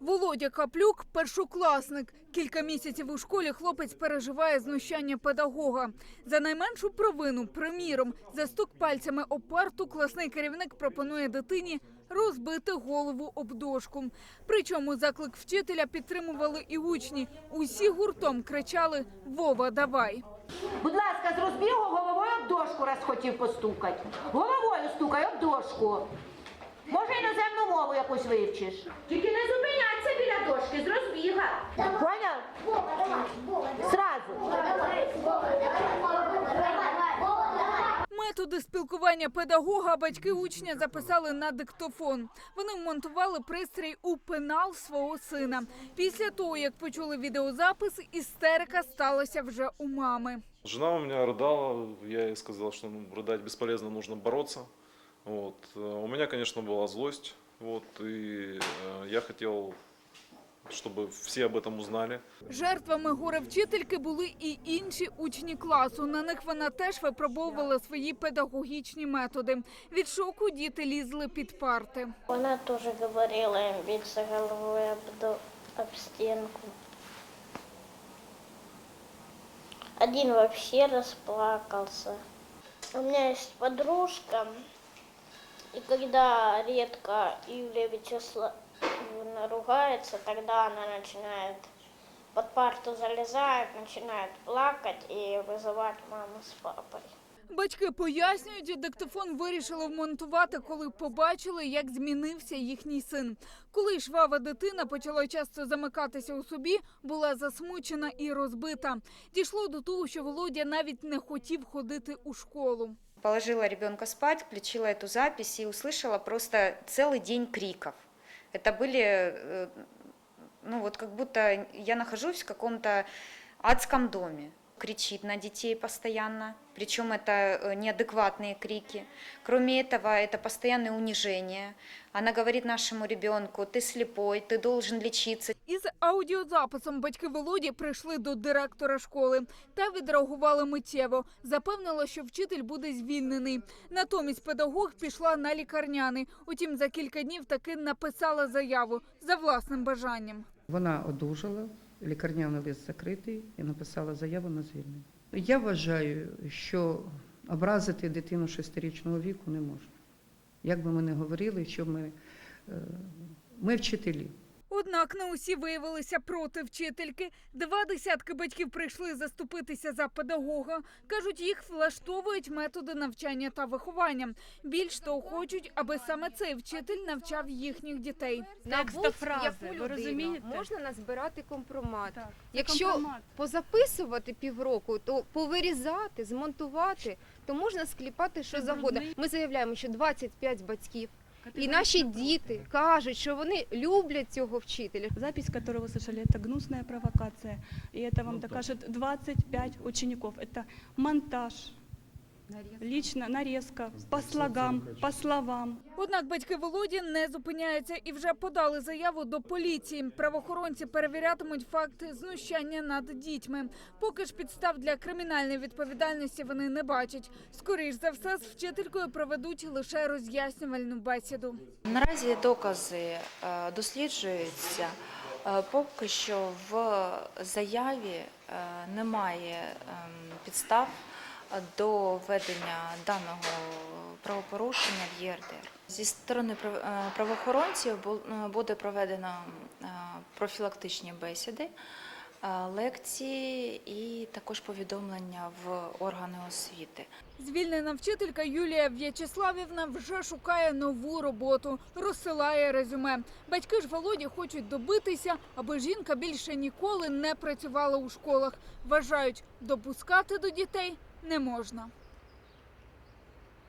Володя Каплюк першокласник. Кілька місяців у школі хлопець переживає знущання педагога. За найменшу провину, приміром, за стук пальцями об парту, класний керівник пропонує дитині розбити голову об дошку. Причому заклик вчителя підтримували і учні. Усі гуртом кричали Вова, давай. Будь ласка, з розбігу головою об дошку раз хотів постукати. Головою стукай об дошку. Може, іноземну мову якусь вивчиш. Тільки не зупиняться біля дошки з розбіга. Поняв? Сразу. Методи спілкування педагога батьки учня записали на диктофон. Вони вмонтували пристрій у пенал свого сина. Після того, як почули відеозапис, істерика сталася вже у мами. Жена у меня рыдала, я ей сказал, что ну, рыдать бесполезно, нужно бороться. Вот. Э, У меня, конечно, была злость, вот, и э, я хотел, чтобы все об этом узнали. Жертвами горе вчительки були і інші учні класу. На них вона теж випробовувала свої педагогічні методи. Від шоку діти лізли під парти. Она тоже говорила им биться головой об, до- об стенку. Один вообще расплакался. У меня есть подружка, и когда редко Юлия Вячеславовна ругается, тогда она начинает под парту залезает, начинает плакать и вызывать маму с папой. Батьки пояснюють, диктофон вирішили вмонтувати, коли побачили, як змінився їхній син. Коли жвава дитина почала часто замикатися у собі, була засмучена і розбита. Дійшло до того, що Володя навіть не хотів ходити у школу. Положила ребенка спать, включила эту запись и услышала просто целый день криков. Это были, э, ну вот как будто я нахожусь в каком-то адском доме. Кричит на детей постоянно, причем это э, неадекватные крики. Кроме этого, это постоянное унижение. Она говорит нашему ребенку, ты слепой, ты должен лечиться, Із аудіозаписом батьки Володі прийшли до директора школи та відреагували миттєво. Запевнила, що вчитель буде звільнений. Натомість педагог пішла на лікарняний. Утім, за кілька днів таки написала заяву за власним бажанням. Вона одужала, лікарняний лист закритий і написала заяву на звільнення. Я вважаю, що образити дитину шестирічного віку не можна. Як би ми не говорили, що ми, е, ми вчителі. Однак не усі виявилися проти вчительки. Два десятки батьків прийшли заступитися за педагога. кажуть, їх влаштовують методи навчання та виховання. Більш того, хочуть, аби саме цей вчитель навчав їхніх дітей. на будь-яку фрази, ви людину розумієте? можна назбирати компромат. Так, Якщо компромат. позаписувати півроку, то повирізати, змонтувати, то можна скліпати що завгодно. Ми заявляємо, що 25 батьків і Категорично наші проти. діти кажуть, що вони люблять цього вчителя. Запись, которую вы слышали, это гнусная провокация. И это вам докажет 25 учеников. Это монтаж, лично нарезка, по слогам, по словам. Однак батьки Володі не зупиняються і вже подали заяву до поліції. Правоохоронці перевірятимуть факти знущання над дітьми. Поки ж підстав для кримінальної відповідальності вони не бачать. Скоріш за все, з вчителькою проведуть лише роз'яснювальну бесіду. Наразі докази е, досліджуються. Е, Поки що в заяві е, немає ем, підстав до введення даного правопорушення в ЄРДР. Зі сторони е, правоохоронців е, буде проведено е, профілактичні бесіди, лекції і також повідомлення в органи освіти. Звільнена вчителька Юлія В'ячеславівна вже шукає нову роботу, розсилає резюме. Батьки ж Володі хочуть добитися, аби жінка більше ніколи не працювала у школах. Вважають, допускати до дітей не можна.